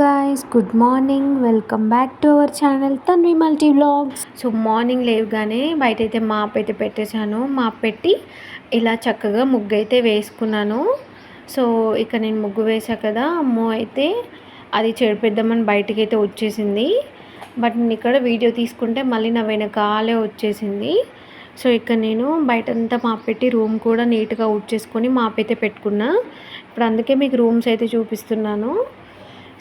Guys good morning welcome back to our channel Tanvi multi vlogs so morning లేవుగానే బయట అయితే MOP అయితే పెట్టేశాను. MOP పెట్టి ఇలా చక్కగా ముగ్గు అయితే వేసుకున్నాను. సో ఇక నేను ముగ్గు వేసా కదా అమ్మో అయితే అది చెడిపిద్దామని బయటికి అయితే వచ్చేసింది. బట్ నేను ఇక్కడ వీడియో తీసుకుంటే మళ్ళీ నా వెనకాలే వచ్చేసింది. సో ఇక్కడ నేను బయటంతా మాప్ పెట్టి రూమ్ కూడా నీట్గా చేసుకొని మాప్ అయితే పెట్టుకున్నా. ఇప్పుడు అందుకే మీకు రూమ్స్ అయితే చూపిస్తున్నాను.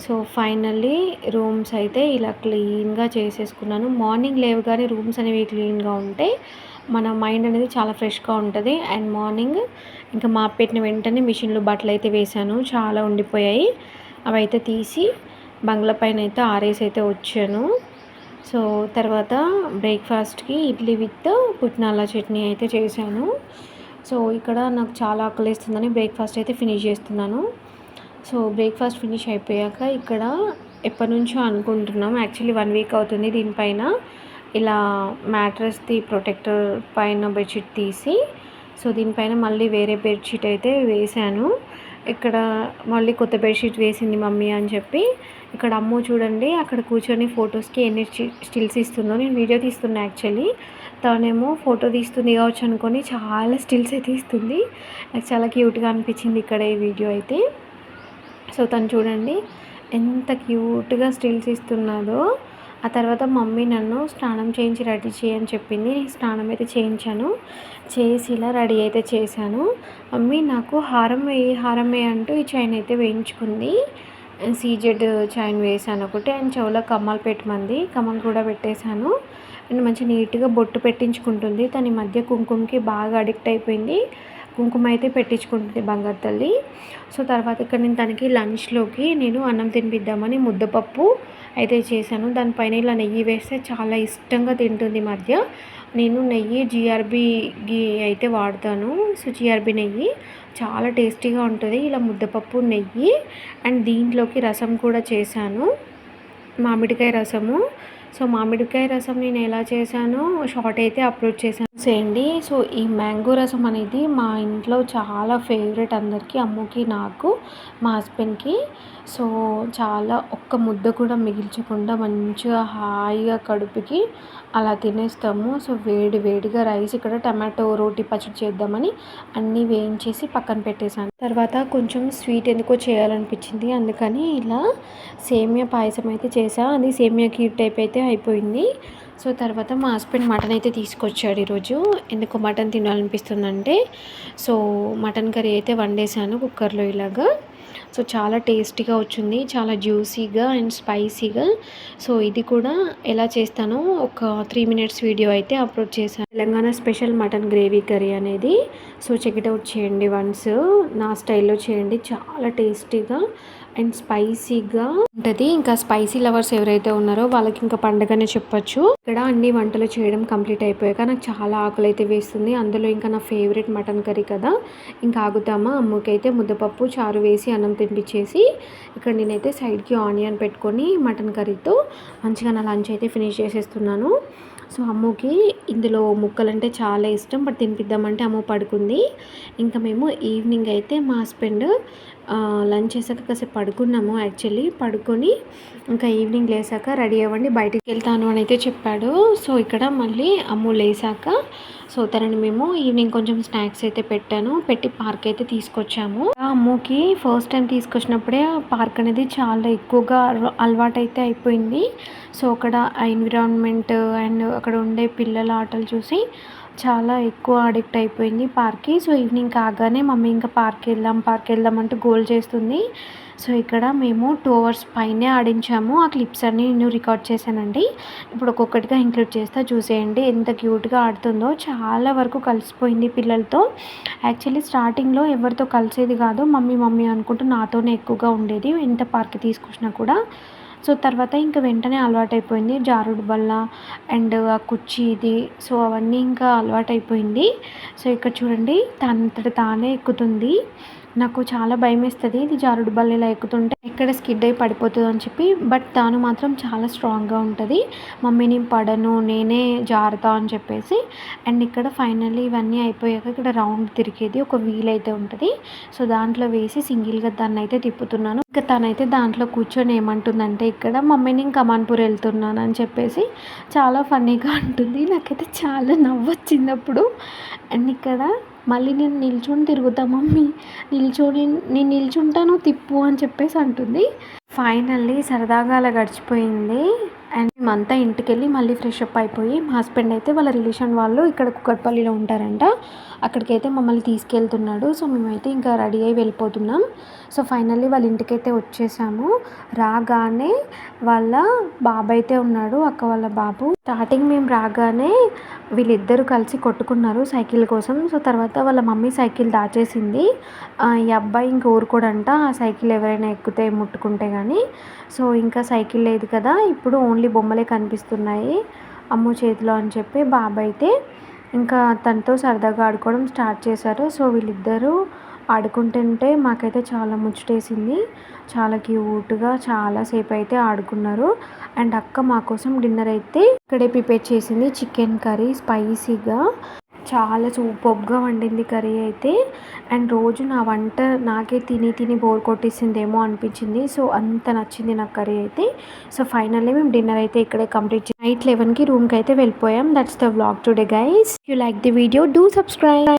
సో ఫైనల్లీ రూమ్స్ అయితే ఇలా క్లీన్గా చేసేసుకున్నాను. మార్నింగ్ లేవగానే రూమ్స్ అనేవి క్లీన్గా ఉంటే మన మైండ్ అనేది చాలా ఫ్రెష్గా ఉంటుంది. అండ్ మార్నింగ్ ఇంకా మా పెట్టిన వెంటనే మిషన్లో బట్టలు అయితే వేశాను. చాలా ఉండిపోయాయి. అవి అయితే తీసి బంగ్లా పైన అయితే ఆరేసి అయితే వచ్చాను. సో తర్వాత బ్రేక్ఫాస్ట్కి ఇడ్లీ విత్ పుట్నాల చట్నీ అయితే చేశాను. సో ఇక్కడ నాకు చాలా ఆకలిస్తుందని బ్రేక్ఫాస్ట్ అయితే ఫినిష్ చేస్తున్నాను. సో బ్రేక్ఫాస్ట్ ఫినిష్ అయిపోయాక ఇక్కడ ఎప్పటి నుంచో అనుకుంటున్నాం. యాక్చువల్లీ వన్ వీక్ అవుతుంది దీనిపైన. ఇలా మ్యాట్రస్ది ప్రొటెక్టర్ పైన బెడ్షీట్ తీసి సో దీనిపైన మళ్ళీ వేరే బెడ్షీట్ అయితే వేశాను. ఇక్కడ మళ్ళీ కొత్త బెడ్షీట్ వేసింది మమ్మీ అని చెప్పి. ఇక్కడ అమ్మ చూడండి అక్కడ కూర్చొని ఫొటోస్కి ఎన్ని స్టిల్స్ ఇస్తుందో. నేను వీడియో తీస్తున్నా యాక్చువల్లీ. తనేమో ఫోటో తీస్తుంది కావచ్చు అనుకొని చాలా స్టిల్స్ అయితే ఇస్తుంది. నాకు చాలా క్యూట్గా అనిపించింది ఇక్కడ ఈ వీడియో అయితే. సో తను చూడండి ఎంత క్యూట్గా స్టిల్స్ ఇస్తున్నాడో ఆ తర్వాత మమ్మీ నన్ను స్నానం చేయించి రెడీ చేయని చెప్పింది. స్నానం అయితే చేయించాను. చేసి ఇలా రెడీ అయితే చేశాను. మమ్మీ నాకు హారం వేయి హారం వేయి అంటూ ఈ చైన్ అయితే వేయించుకుంది. సీజెడ్ చైన్ వేసాను ఒకటి. అండ్ చెవులో కమ్మలు పెట్టమంది. కమ్మలు కూడా పెట్టేశాను. అండ్ మంచి నీట్గా బొట్టు పెట్టించుకుంటుంది. తన మధ్య కుంకుమకి బాగా అడిక్ట్ అయిపోయింది. కుంకుమ అయితే పెట్టించుకుంటుంది బంగారు తల్లి. సో తర్వాత ఇక్కడ నేను తనకి లంచ్లోకి నేను అన్నం తినిపిద్దామని ముద్దపప్పు అయితే చేశాను. దానిపైన ఇలా నెయ్యి వేస్తే చాలా ఇష్టంగా తింటుంది మధ్య. నేను నెయ్యి జిఆర్బి గీ అయితే వాడతాను. సో జిఆర్బి నెయ్యి చాలా టేస్టీగా ఉంటుంది. ఇలా ముద్దపప్పు నెయ్యి అండ్ దీంట్లోకి రసం కూడా చేశాను. మామిడికాయ రసము సో మామిడికాయ రసం నేను ఎలా చేశానో షార్ట్ అయితే అప్లోడ్ చేశాను. చేయండి సో ఈ మ్యాంగో రసం అనేది మా ఇంట్లో చాలా ఫేవరెట్ అందరికీ అమ్మకి నాకు మా హస్బెండ్కి. సో చాలా ఒక్క ముద్ద కూడా మిగిల్చకుండా మంచిగా హాయిగా కడుపుకి అలా తినేస్తాము. సో వేడి వేడిగా రైస్ ఇక్కడ టమాటో రోటీ పచ్చడి చేద్దామని అన్నీ వేయించేసి పక్కన పెట్టేశాను. తర్వాత కొంచెం స్వీట్ ఎందుకో చేయాలనిపించింది. అందుకని ఇలా సేమియా పాయసం అయితే చేసా అది సేమియా కీర్ టైప్ అయితే అయిపోయింది. సో తర్వాత మా హస్బెండ్ మటన్ అయితే తీసుకొచ్చాడు ఈరోజు. ఎందుకు మటన్ తినాలనిపిస్తుందంటే సో మటన్ కర్రీ అయితే వండేసాను కుక్కర్లో ఇలాగా. సో చాలా టేస్టీగా వచ్చింది. చాలా జ్యూసీగా అండ్ స్పైసీగా. సో ఇది కూడా ఎలా చేస్తానో ఒక త్రీ మినిట్స్ వీడియో అయితే అప్లోడ్ చేశాను. Telangana special mutton gravy curry అనేది. సో చెక్ ఇట్ అవుట్ చేయండి వన్స్. నా స్టైల్లో చేయండి. చాలా టేస్టీగా అండ్ స్పైసీగా ఉంటుంది. ఇంకా స్పైసీ లవర్స్ ఎవరైతే ఉన్నారో వాళ్ళకి ఇంకా పండగనే చెప్పొచ్చు. ఇక్కడ అన్ని వంటలు చేయడం కంప్లీట్ అయిపోయాక నాకు చాలా ఆకులు అయితే వేస్తుంది. అందులో ఇంకా నా ఫేవరెట్ మటన్ కర్రీ కదా. ఇంకా ఆగుతామా? అమ్మకైతే ముద్దపప్పు చారు వేసి అన్నం తినిపించేసి ఇక్కడ నేనైతే సైడ్కి ఆనియన్ పెట్టుకొని మటన్ కర్రీతో మంచిగా నా లంచ్ అయితే ఫినిష్ చేసేస్తున్నాను. సో అమ్మకి ఇందులో ముక్కలంటే చాలా ఇష్టం. బట్ తినిపిద్దామంటే అమ్మ పడుకుంది. ఇంకా మేము ఈవినింగ్ అయితే మా హస్బెండ్ లంచ్ చేసాక కాసేపు పడుకున్నాము యాక్చువల్లీ. పడుకొని ఇంకా ఈవినింగ్ లేసాక రెడీ అవ్వండి బయటికి వెళ్తాను అని అయితే చెప్పాడు. సో ఇక్కడ మళ్ళీ అమ్ము లేసాక సో తనని మేము ఈవినింగ్ కొంచెం స్నాక్స్ అయితే పెట్టాను పెట్టి పార్క్ అయితే తీసుకొచ్చాము. అమ్ముకి ఫస్ట్ టైం తీసుకొచ్చినప్పుడే పార్క్ అనేది చాలా ఎక్కువగా అలవాటు అయితే అయిపోయింది. సో అక్కడ ఎన్విరాన్మెంట్ అండ్ అక్కడ ఉండే పిల్లల ఆటలు చూసి చాలా ఎక్కువ అడిక్ట్ అయిపోయింది పార్క్కి. సో ఈవినింగ్ కాగానే మమ్మీ ఇంకా పార్క్ వెళ్దాం పార్క్ వెళ్దాం అంటూ గోల్ చేస్తుంది. సో ఇక్కడ మేము టూ అవర్స్ పైనే ఆడించాము. ఆ క్లిప్స్ అన్నీ నేను రికార్డ్ చేశానండి. ఇప్పుడు ఒక్కొక్కటిగా ఇంక్లూడ్ చేస్తా చూసేయండి. ఎంత క్యూట్గా ఆడుతుందో. చాలా వరకు కలిసిపోయింది పిల్లలతో. యాక్చువల్లీ స్టార్టింగ్లో ఎవరితో కలిసేది కాదు. మమ్మీ మమ్మీ అనుకుంటూ నాతోనే ఎక్కువగా ఉండేది. ఎంత పార్క్ తీసుకొచ్చినా కూడా. సో తర్వాత ఇంకా వెంటనే అలవాటైపోయింది జారుడు బల్ల అండ్ ఆ కుర్చీ ఇది. సో అవన్నీ ఇంకా అలవాటైపోయింది. సో ఇక్కడ చూడండి తనంతట తానే ఎక్కుతుంది. నాకు చాలా భయం వేస్తుంది ఇది జారుడు బల్ల ఇలా ఎక్కుతుంటే ఎక్కడ స్కిడ్ అయి పడిపోతుంది అని చెప్పి బట్ తాను మాత్రం చాలా స్ట్రాంగ్గా ఉంటుంది. మమ్మీ నేను పడను నేనే జారుతా అని చెప్పేసి. అండ్ ఇక్కడ ఫైనల్లీ ఇవన్నీ అయిపోయాక ఇక్కడ రౌండ్ తిరిగేది ఒక వీల్ అయితే ఉంటుంది. సో దాంట్లో వేసి సింగిల్గా దాన్ని అయితే తిప్పుతున్నాను. ఇంకా తనైతే దాంట్లో కూర్చొని ఏమంటుందంటే ఇక్కడ మమ్మీ నేను కమాన్పూర్ వెళ్తున్నాను అని చెప్పేసి. చాలా ఫన్నీగా ఉంటుంది. నాకైతే చాలా నవ్వు వచ్చింది అప్పుడు. అండ్ ఇక్కడ మళ్ళీ నేను నిల్చొని తిరుగుతా మమ్మీ నిల్చొని నేను నిల్చుంటాను తిప్పు అని చెప్పేసి అంటుంది. ఫైనల్లీ సరదాగా అలా గడిచిపోయింది. అండ్ అంతా ఇంటికెళ్ళి మళ్ళీ ఫ్రెష్ అప్ అయిపోయి మా హస్బెండ్ అయితే వాళ్ళ రిలేషన్ వాళ్ళు ఇక్కడ కుక్కట్పల్లిలో ఉంటారంట. అక్కడికైతే మమ్మల్ని తీసుకెళ్తున్నాడు. సో మేమైతే ఇంకా రెడీ అయ్యి వెళ్ళిపోతున్నాం. సో ఫైనల్లీ వాళ్ళ ఇంటికైతే వచ్చేసాము. రాగానే వాళ్ళ బాబు అయితే ఉన్నాడు అక్క వాళ్ళ బాబు. స్టార్టింగ్ మేము రాగానే వీళ్ళిద్దరూ కలిసి కొట్టుకున్నారు సైకిల్ కోసం. సో తర్వాత వాళ్ళ మమ్మీ సైకిల్ దాచేసింది. ఈ అబ్బాయి ఇంక ఊరుకోడంట ఆ సైకిల్ ఎవరైనా ఎక్కితే ముట్టుకుంటే కానీ సో ఇంకా సైకిల్ లేదు కదా ఇప్పుడు ఓన్లీ బొమ్మ బొమ్మలే కనిపిస్తున్నాయి. అమ్ము చేతిలో అని చెప్పి బాబాయ్ అయితే ఇంకా తనతో సరదాగా ఆడుకోవడం స్టార్ట్ చేశారు. సో వీళ్ళిద్దరూ ఆడుకుంటుంటే మాకైతే చాలా ముచ్చటేసింది. చాలా క్యూట్గా చాలాసేపు అయితే ఆడుకున్నారు. అండ్ అక్క మా కోసం డిన్నర్ అయితే ఇక్కడే ప్రిపేర్ చేసింది. చికెన్ కర్రీ స్పైసీగా. చాలా సూపర్గా వండింది కర్రీ అయితే. అండ్ రోజు నా వంట నాకే తిని తిని బోర్ కొట్టేసిందేమో అనిపించింది. సో అంత నచ్చింది నాకు కర్రీ అయితే. సో ఫైనల్లీ మేము డిన్నర్ అయితే ఇక్కడే కంప్లీట్ చేసి నైట్ లెవెన్కి రూమ్కి అయితే వెళ్ళిపోయాం. That's the vlog today guys you like the video do subscribe